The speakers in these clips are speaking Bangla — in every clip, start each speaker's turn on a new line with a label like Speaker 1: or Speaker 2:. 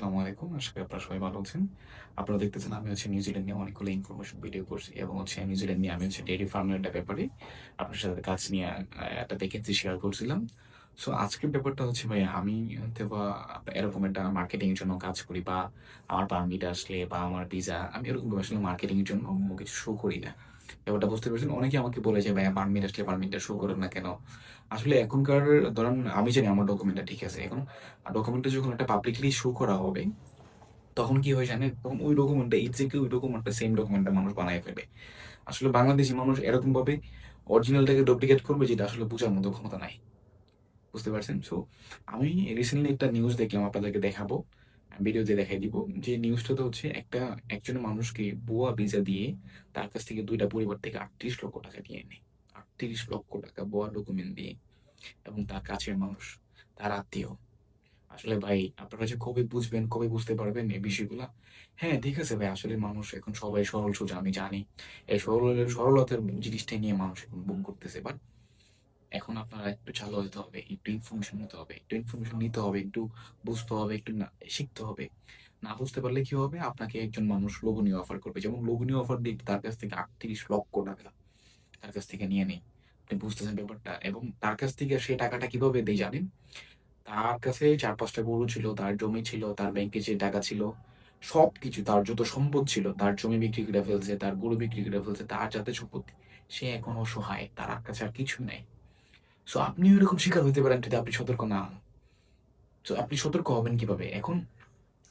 Speaker 1: আসসালামু আলাইকুম। আশা করি আপনারা সবাই ভালো আছেন। আপনারা দেখতেছেন আমি হচ্ছে নিউজিল্যান্ড নিয়ে অনেকগুলো ইনফরমেশন ভিডিও করছি এবং হচ্ছে নিউজিল্যান্ড নিয়ে আমি হচ্ছে ডেয়ারি ফার্মের একটা ব্যাপারে আপনার সাথে কাজ নিয়ে একটা ভ্যাকেন্সি শেয়ার করছিলাম। সো আজকের ব্যাপারটা হচ্ছে ভাই আমি বা এরকম একটা মার্কেটিং এর জন্য কাজ করি বা আমার পারমিট আসলে বা আমার ভিসা আমি এরকম আসলে মার্কেটিং এর জন্য কিছু শো করি না। ব্যাপারটা বুঝতে পেরেছেন? অনেকে আমাকে বলে যে ভাই পারমিট আসলে পারমিটটা শো করেন না কেন? আসলে এখনকার, ধরেন, আমি জানি আমার ডকুমেন্টটা ঠিক আছে এখন। ডকুমেন্টটা যখন একটা পাবলিকলি শো করা হবে, তখন কি হয় জানেন? তখন ওই ডকুমেন্টটা এক্স্যাক্টলি ওই ডকুমেন্টটা সেম ডকুমেন্টটা মানুষ বানায় ফেলে আসলে বাংলাদেশি মানুষ এরকম ভাবে অরিজিনালটাকে ডুপ্লিকেট করবে যেটা আসলে বোঝার মতো ক্ষমতা নাই। বুঝতে পারছেন? সো আমি রিসেন্টলি একটা নিউজ দেখলাম, আপনাদেরকে দেখাবো। ভিডিওতে দেখাই দিব। যে নিউজটা তো হচ্ছে একটা, একজন মানুষকে বুয়া ভিসা দিয়ে তার কাছ থেকে দুইটা পরিবার থেকে আটত্রিশ লক্ষ টাকা নিয়ে নেয় আটত্রিশ লক্ষ টাকা বুয়া ডকুমেন্ট দিয়ে এবং তার কাছের মানুষ, তার আত্মীয়। আসলে ভাই, আপনারা যে কবে বুঝবেন, কবে বুঝতে পারবেন এই বিষয়গুলা? হ্যাঁ ঠিক আছে ভাই, আসলে মানুষ এখন সবাই সরল সোজা, আমি জানি। এই সরল, সরলতার জিনিসটা নিয়ে মানুষ এখন বুক করতেছে বাট এখন আপনারা একটু চালু হতে হবে, একটু ইনফরমেশন নিতে হবে, একটু ইনফরমেশন নিতে হবে, একটু বুঝতে হবে, একটু শিখতে হবে। না বুঝতে পারলে কি হবে? আপনাকে একজন মানুষ লোভনীয় অফার করবে। যেমন লোভনীয় অফার দিয়ে তার কাছ থেকে আটত্রিশ লক্ষ টাকা তার কাছ থেকে নিয়ে নেই। আপনি বুঝতেছেন ব্যাপারটা? এবং তার কাছ থেকে সে টাকাটা কীভাবে দেয় জানেন? তার কাছে চার পাঁচটা গরু ছিল, তার জমি ছিল, তার ব্যাংকে যে টাকা ছিল সব কিছু তার যত সম্পদ ছিল, তার জমি বিক্রি করে ফেলছে, তার গরু বিক্রি করে ফেলছে, তার যাতে সম্পত্তি, সে এখন অসহায়, তার কাছে আর কিছু নেই। সো আপনিও এরকম শিকার হতে পারেন যদি আপনি সতর্ক না হন। তো আপনি সতর্ক হবেন কীভাবে? এখন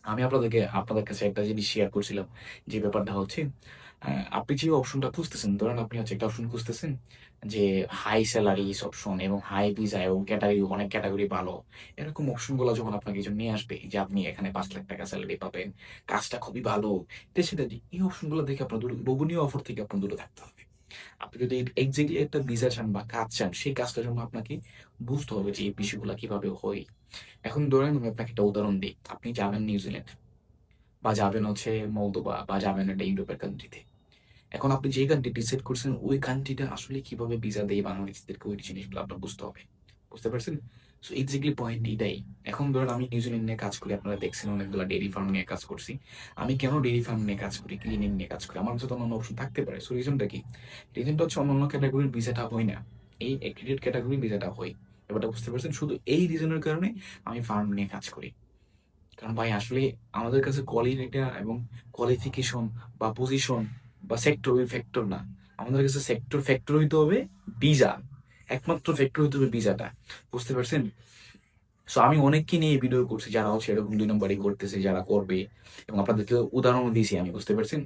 Speaker 1: আমি আপনাদেরকে, আপনাদের কাছে একটা জিনিস শেয়ার করছিলাম যে ব্যাপারটা হচ্ছে আপনি যে অপশনটা খুঁজতেছেন, ধরেন আপনি হচ্ছে একটা অপশন খুঁজতেছেন যে হাই স্যালারিজ অপশন এবং হাই ভিসা এবং ক্যাটাগরি অনেক ক্যাটাগরি ভালো। এরকম অপশনগুলো যখন আপনাকে কিছু নিয়ে আসবে, যে আপনি এখানে পাঁচ লাখ টাকা স্যালারি পাবেন, কাজটা খুবই ভালো সেটা এই অপশনগুলো দেখে আপনার দূরে, লোভনীয় অফার থেকে আপনার দূরে থাকতে হবে। আপনি যদি এক্স্যাক্টলি একটা ভিসা চান বা কাজ চান, সেই কাজটার জন্য আপনাকে বুঝতে হবে যে এই বিষয়গুলো কীভাবে হয়। এখন ধরেন আমি আপনাকে একটা উদাহরণ দিই। আপনি যাবেন নিউজিল্যান্ড বা যাবেন হচ্ছে মলদোবা বা যাবেন একটা ইউরোপের কান্ট্রিতে এখন আপনি যে কান্ট্রি ডিসাইড করছেন, ওই কান্ট্রিটা আসলে কীভাবে ভিসা দেয় বাংলাদেশিদেরকে ওই জিনিসগুলো আপনার বুঝতে হবে। বুঝতে পারছেন? সো এক্স্যাক্টলি পয়েন্ট এটাই এখন ধরেন আমি নিউজিল্যান্ড নিয়ে কাজ করি, আপনারা দেখছেন অনেকগুলো ডেয়ারি ফার্ম নিয়ে কাজ করছি। আমি কেন ডেয়ারি ফার্ম নিয়ে কাজ করি ক্লিনিং নিয়ে কাজ করি? আমার কাছে তো অন্য অপশন থাকতে পারে। সো রিজনটা কি? রিজনটা হচ্ছে অন্য অন্য ক্যাটাগরির ভিসাটা হয় না। এই অ্যাক্রিডিয়েট ক্যাটাগরির ভিসাটা হয়। এবারটা বুঝতে পারছেন? শুধু এই রিজনের কারণে আমি ফার্ম নিয়ে কাজ করি। কারণ ভাই, আসলে আমাদের কাছে কোয়ালিটিটা এবং কোয়ালিফিকেশন বা পজিশন বা সেক্টর ওই ফ্যাক্টর না। আমাদের কাছে সেক্টর ফ্যাক্টর হইতে হবে ভিসা একমাত্র ফ্যাক্টর হইতে হবে ভিসাটা বুঝতে পারছেন? সো আমি অনেককে নিয়ে ভিডিও করছি, যারা হচ্ছে এরকম দুই নম্বরই করতেছে, যারা করবে, এবং আপনাদেরকে উদাহরণ দিয়েছি আমি, বুঝতে পারছেন?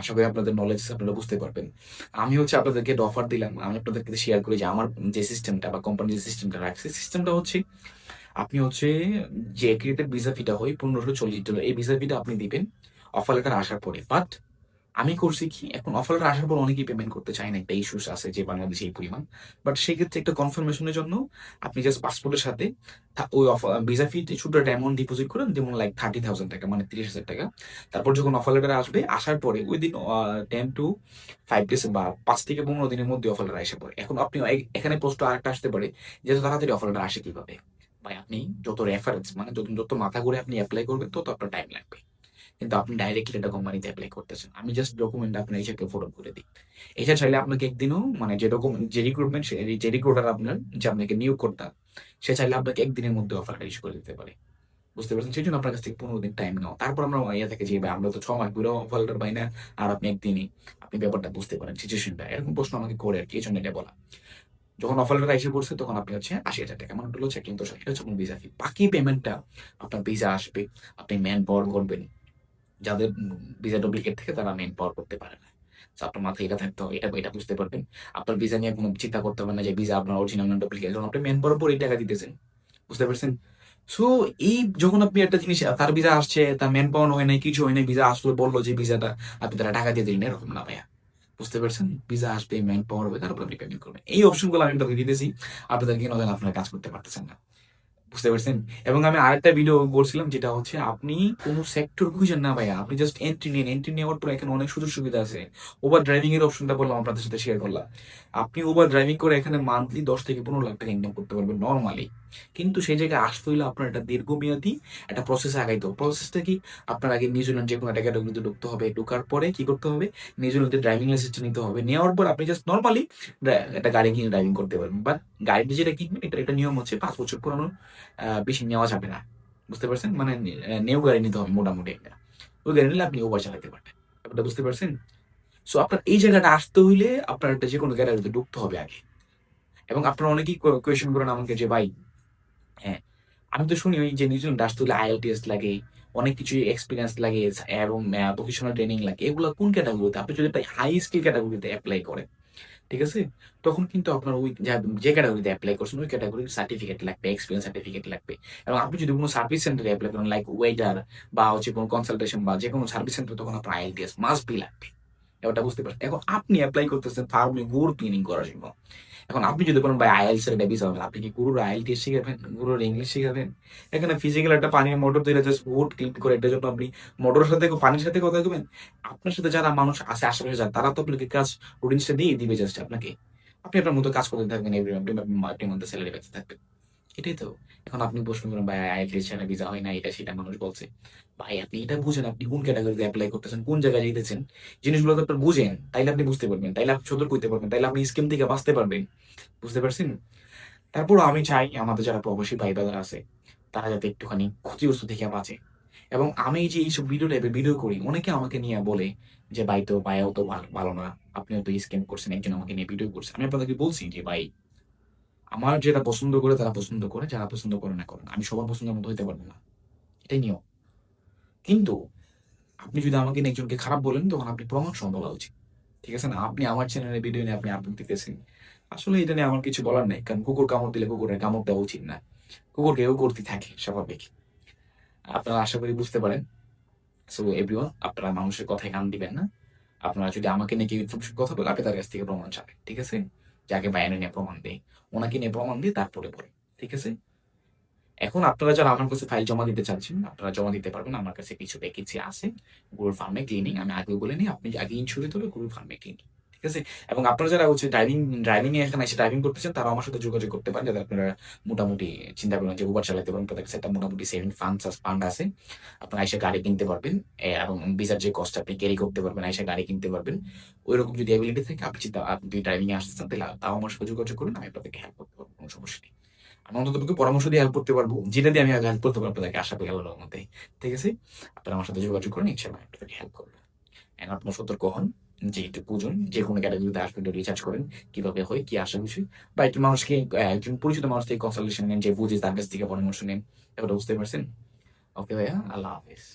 Speaker 1: আশা করি আপনাদের নলেজ আপনারা বুঝতে পারবেন। আমি হচ্ছে আপনাদেরকে অফার দিলাম, আমি আপনাদেরকে শেয়ার করি যে আমার যে সিস্টেমটা বা কোম্পানি যে সিস্টেমটা রাখছে সিস্টেমটা হচ্ছে আপনি হচ্ছে যে ক্রিয়েটেড ভিসা ফিটা হয় পনেরোশো চল্লিশ ডলার। এই ভিসা ফিটা আপনি দিবেন অফার লেটার আসার পরে। বাট আমি করছি কি? এখন অফার আসার পর অনেকেই পেমেন্ট করতে চায় না, একটা ইস্যুস আছে যে বাংলাদেশে এই পরিমাণ। বাট সেক্ষেত্রে একটা কনফার্মেশনের জন্য আপনি জাস্ট পাসপোর্টের সাথে ওই ভিসা ফিতে ছোট একটা অ্যামাউন্ট ডিপোজিট করেন, যেমন লাইক থার্টি থাউজেন্ড টাকা মানে তিরিশ হাজার টাকা। তারপর যখন অফার লেটার আসবে, আসার পরে ওই দিন টেন টু ফাইভ ডেজ বা পাঁচ থেকে পনেরো দিনের মধ্যে অফার লেটার এসে পড়ে। এখন আপনি এখানে প্রশ্ন আরেকটা আসতে পারে যে তাড়াতাড়ি অফার লেটার আসে কীভাবে? ভাই, আপনি যত রেফারেন্স মানে যত যত মাথা ঘুরে আপনি অ্যাপ্লাই করবেন, তত আপনার টাইম লাগবে। কিন্তু আপনি ডাইরেক্টলি একটা কোম্পানিতে অ্যাপ্লাই করতেছেন। আমি জাস্ট ডকুমেন্ট আপনার এইটাকে ফটো করে দিই। এছাড়া চাইলে আপনাকে একদিনও মানে যে ডকুমেন্ট যে রিক্রুটমেন্ট যে রিক্রুটার আপনার যে আপনাকে নিয়োগ করতাম সে চাইলে আপনাকে একদিনের মধ্যে অফারটা ইস্যু করে দিতে পারে। বুঝতে পারছেন? সেই জন্য আপনার কাছ থেকে পনেরো দিন টাইম নাও তারপর আমরা ইয়ে থাকে যে আমরা তো ছ মাস ঘুরে অফার লেটার পাই না, আর আপনি একদিনই, আপনি ব্যাপারটা বুঝতে পারেন সিচুয়েশনটা এরকম প্রশ্ন আমাকে করে আর কি, এই জন্য এটা বলা। যখন অফার লেটার এসে পড়ছে, তখন আপনি হচ্ছে আশি হাজার টাকা মানে হলো চেকিং এটা হচ্ছে আপনার ভিসা ফি বাকি পেমেন্টটা আপনার ভিসা আসবে, আপনি ম্যান পাওয়ার করবেন। যাদের ভিসা ডুপ্লিকেট থেকে তারা ম্যান পাওয়ার করতে পারে না। আপনার মাথায় এটা থাকতে হবে, এটা এটা বুঝতে পারবেন। আপনার ভিসা নিয়ে কোনো চিন্তা করতে হবে না যে ভিসা আপনার অরিজিনাল না ডুপ্লিকেট যখন আপনি পাওয়ার পর এই টাকা দিতেছেন, বুঝতে পারছেন? সো এই যখন আপনি একটা জিনিস, তার ভিসা আসছে, তার ম্যান পাওয়ার হয় নাই, কিছু হয় নাই ভিসা আসলে বলল যে ভিসাটা আপনি তারা টাকা দিয়ে দিলেন, এরকম না ভাইয়া। বুঝতে পারছেন? ভিসা আসবে ম্যান পাওয়ার হবে তারপর আপনি পেমেন্ট করবেন। এই অপশনগুলো আমি আপনাকে দিতেছি। আপনাদের কেন আপনারা কাজ করতে পারতেছেন না। বুঝতে পারছেন? এবং আমি আরেকটা ভিডিও বলছিলাম যেটা হচ্ছে আপনি কোনো সেক্টর খুঁজেন না ভাইয়া। আপনি জাস্ট এন্ট্রি নিন। এন্ট্রি নেওয়ার পর এখানে অনেক সুযোগ সুবিধা আছে। ওভার ড্রাইভিং এর অপশনটা বললাম আপনাদের সাথে শেয়ার করলাম। আপনি ওভার ড্রাইভিং করে এখানে মান্থলি দশ থেকে পনেরো লাখ টাকা ইনকাম করতে পারবেন নর্মালি কিন্তু সেই জায়গায় আসতে হইলে আপনার একটা দীর্ঘমেয়াদী একটা প্রসেস আগাইতে হবে। প্রসেসটা কি? আপনার আগে নিউজিল্যান্ড যে কোনো একটা ক্যাটাগরিতে ঢুকতে হবে। ঢোকার পরে কি করতে হবে? নিউজিল্যান্ডের ড্রাইভিং লাইসেন্সটা নিতে হবে। নেওয়ার পর আপনি জাস্ট নর্মালি একটা গাড়ি কিনে ড্রাইভিং করতে পারবেন। বাট গাড়িটা যেটা কিনবেন, এটা একটা নিয়ম হচ্ছে পাঁচ বছর পুরানো বেশি নেওয়া যাবে না। বুঝতে পারছেন? মানে নিউ গাড়ি নিতে হবে মোটামুটি একটা। ওই গাড়ি নিলে আপনি ওভার চালাতে পারবেন। ব্যাপারটা বুঝতে পারছেন? সো আপনার এই জায়গাটা আসতে হইলে আপনার একটা যে কোনো গ্যালারিতে ঢুকতে হবে আগে। এবং আপনারা অনেকেই কোয়েশন করেন আমাকে যে, ভাই হ্যাঁ আমি তো শুনি ওই যে নিউজিল্যান্ড আসতে হলে আইএলটিএস লাগে, অনেক কিছু এক্সপিরিয়েন্স লাগে, এবং প্রফেশনাল ট্রেনিং লাগে। এগুলো কোন ক্যাটাগরিতে আপনি যদি হাই স্কিল ক্যাটাগরিতে অ্যাপ্লাই করেন ঠিক আছে? তখন কিন্তু আপনার ওই যে ক্যাটাগরিতে অ্যাপ্লাই করছেন, ওই ক্যাটাগরির সার্টিফিকেট লাগবে এক্সপিরিয়েন্স সার্টিফিকেট লাগবে। এবং আপনি যদি কোনো সার্ভিস সেন্টারে অ্যাপ্লাই করেন লাইক ওয়েটার বা হচ্ছে কোনো কনসালটেশন বা যে কোনো সার্ভিস সেন্টার তখন আপনার আইএলটিএস মাস্ট বি লাগবে। এবারটা বুঝতে পারছেন। এখন আপনি অ্যাপ্লাই করতেছেন ফার্মে গুড় ক্লিনিং করার জন্য। এখন আপনি যদি বলেন, ভাই আইএলস এর ডেবিস হবে, আপনি কি গুরুর আইএলটিএস শিখাবেন? গুরুর ইংলিশ শিখাবেন? এখানে ফিজিক্যাল একটা পানির মোটর তৈরি জাস্ট গুড ক্লিন করে এটার জন্য আপনি মোটরের সাথে পানির সাথে কথা বলবেন আপনার সাথে যারা মানুষ আছে, আশেপাশে যারা, তারা তো আপনাকে কাজ রুটিনসটা দিয়ে দিবে জাস্ট আপনাকে। আপনি আপনার মতো কাজ করতে থাকবেন এভরি আপনি আপনি মধ্যে স্যালারি পেতে থাকবেন। এটাই তো। এখন আপনি প্রশ্ন করেন, ভাই আইএলটিএস ছাড়া ভিসা হয় না, এটা সেটা মানুষ বলছে। ভাই, আপনি এটা বুঝেন, আপনি কোন ক্যাটাগরিতে অ্যাপ্লাই করতেছেন, কোন জায়গায় যেতেছেন জিনিসগুলো তো আপনার বুঝেন, তাইলে আপনি বুঝতে পারবেন, তাইলে আপনি সতর্ক হইতে পারবেন, তাইলে আপনি স্কিম থেকে বাঁচতে পারবেন। বুঝতে পারছেন? তারপর আমি চাই আমাদের যারা প্রবাসী ভাই ব্রাদার আছে, তারা যাতে একটুখানি ক্ষতিগ্রস্ত থেকে বাঁচে। এবং আমি যে এইসব ভিডিও টাইপের ভিডিও করি, অনেকে আমাকে নিয়ে বলে যে, ভাই, তো ভাইও তো ভালো- ভালো না। আপনিও তো স্ক্যাম করছেন, একজন আমাকে নিয়ে ভিডিও করছেন আমি আপনাদেরকে বলছি যে, ভাই আমার যেটা পছন্দ করে তারা পছন্দ করে, যারা পছন্দ করে না করেন আমি সবার পছন্দের মতো হইতে পারব না। এটাই নিয়ম। কিন্তু আপনি যদি আমাকে একজনকে খারাপ বলেন, তখন আপনি প্রমাণ বলা উচিত। ঠিক আছে না? আপনি আমার চ্যানেলে ভিডিও নিয়ে আপনি আপলোড দিতেছেন। আসলে এটা নিয়ে আমার কিছু বলার নেই, কারণ কুকুর কামড় দিলে কুকুরের কামড় দেওয়া উচিত না। কুকুর কেউ করতে থাকে, স্বাভাবিক। আপনারা আশা করি বুঝতে পারেন। সো এভরিওয়ান আপনারা মানুষের কথায় কান দিবেন না। আপনারা যদি আমাকে নিয়ে কেউ কথা বলে, আপনি তার কাছ থেকে প্রমাণ চাবেন। ঠিক আছে? যাকে বায়ানে নেপ্রমাণ প্রমাণ দেয়। ওনাকে নেপ্রমাণ প্রমাণ দিয়ে তারপরে বলে, ঠিক আছে? এখন আপনারা যারা আমার কাছে ফাইল জমা দিতে চাচ্ছেন, আপনারা জমা দিতে পারবেন। আমার কাছে কিছু ভ্যাকেন্সি আছে। গুরুর ফার্মে ক্লিনিং আমি আগে বলে নিই, আপনি আগে ইনসুরেন্স হবে গুরুর ফার্মে ক্লিনিং আছে? এবং আপনারা যারা হচ্ছে ড্রাইভিং ড্রাইভিং এ এখানে এসে ড্রাইভিং করতেছেন, তারা আমার সাথে যোগাযোগ করতে পারেন, যাতে আপনারা মোটামুটি চিন্তা করেন যে উবার চালাতে পারেন, তাদের কাছে একটা মোটামুটি সেভিং ফান্ড ফান্ড আছে। আপনারা এসে গাড়ি কিনতে পারবেন এবং ভিসার যে কষ্ট আপনি ক্যারি করতে পারবেন, এসে গাড়ি কিনতে পারবেন। ওই রকম যদি অ্যাবিলিটি থাকে, আপনি চিন্তা, আপনি ড্রাইভিং এ আসতে চান, তাহলে তাও আমার সাথে যোগাযোগ করুন, আমি আপনাদেরকে হেল্প করতে পারব, কোনো সমস্যা নেই। আমি অন্তত পরামর্শ দিয়ে হেল্প করতে পারব, যেটা দিয়ে আমি হেল্প করতে পারব, আপনাদেরকে আশা করি আল্লাহর মধ্যে ঠিক আছে? আপনারা আমার সাথে যোগাযোগ করুন আমি আপনাদেরকে হেল্প করব। এখন আপনার সতর্ক হন। যে একটু বুঝুন, যে কোনো ক্যাটাগরিতে আসবেন রিচার্জ করেন, কীভাবে হয়, কি আসা বিষয়। বা একটু মানুষকে একজন পরিচিত মানুষ থেকে কনসালটেশন নেন, যে বুঝে তার কাছ থেকে পরামর্শ নেন এবার বুঝতে পারছেন? ওকে ভাইয়া, আল্লাহ হাফিজ।